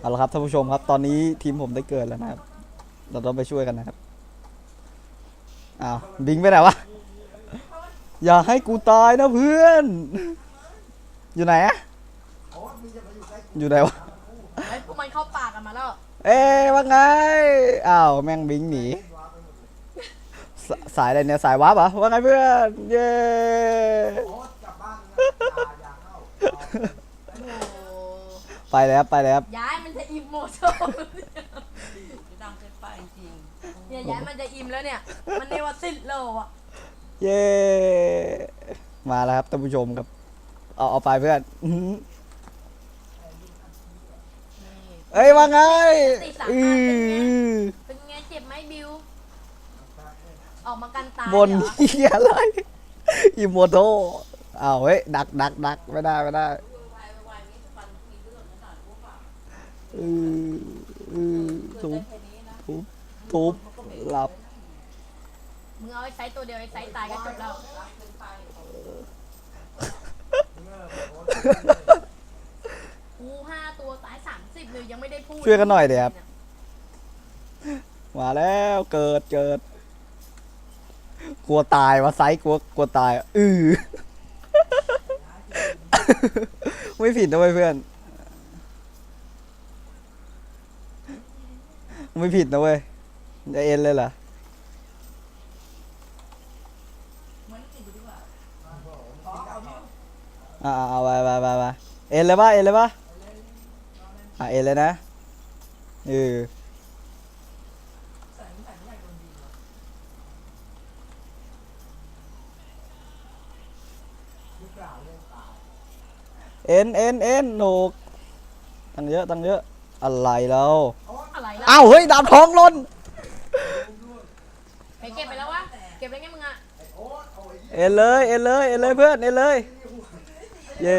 เอาละครับท่านผู้ชมครับ ตอนนี้ทีมผมได้เกิดแล้วนะครับ เราต้องไปช่วยกันนะครับอ้าวบิงไปไหนวะอย่าให้กูตายนะเพื่อน อยู่ไหนอะอยู่ไหนวะไอ้พวกมันเข้าป่ากันมาแล้ว เอ๊ะว่าไงอ้าวแม่งบิงหนีสสายอะไรเนี่ยสายวับเหรอว่าไงเพื่อนเย้ โอ้ ไปแล้วไปแล้วย้ายมันจะอิ่มโมโซดังเกินไปจริงเนี่ยย้ายมันจะอิ่มแล้วเนี่ย มันเนวาสิตโลอะ เย้ มาแล้วครับท่านผู้ชมครับ เอาเอาไปเพื่อนอื้อหือเอ้ยว่าไงอือเป็นไงเจ็บไหมบิว ออกมากันตายบนเหรอเฮียอะไรอิโมโตอ้าวเฮ้ยดักดักดักไม่ได้ไม่ได้ อืออือทุบทุบทุบหลับ มึงเอาไอ้ไซส์ตัวเดียวไอ้ไซส์ตายก็จบแล้ว กูห้าตัวตายสามสิบเลยยังไม่ได้พูดช่วยกันหน่อยเดี๋ยวครับ มาแล้วเกิดเกิด กลัวตายวะไซส์กลัวกลัวตาย อือ ไม่ผิดนะเว้ยเพื่อน ไม่ผิดนะเว้ยจะเอ็นเลยเหรออ่าเอาไปไปไปไปเอ็นเลยปะเอ็นเลยปะอะเอ็นเลยนะเออเอ็นเอ็นเอ็นหนกตั้งเยอะตั้งเยอะอะไรแล้วอะไรล่ะ อ้าวเฮ้ยดาบทองหล่นไปเก็บไปแล้ววะ เก็บไปไงมึงอะเอ็นเลยเอ็นเลยเอ็นเลยเพื่อนเอ็นเลย เย้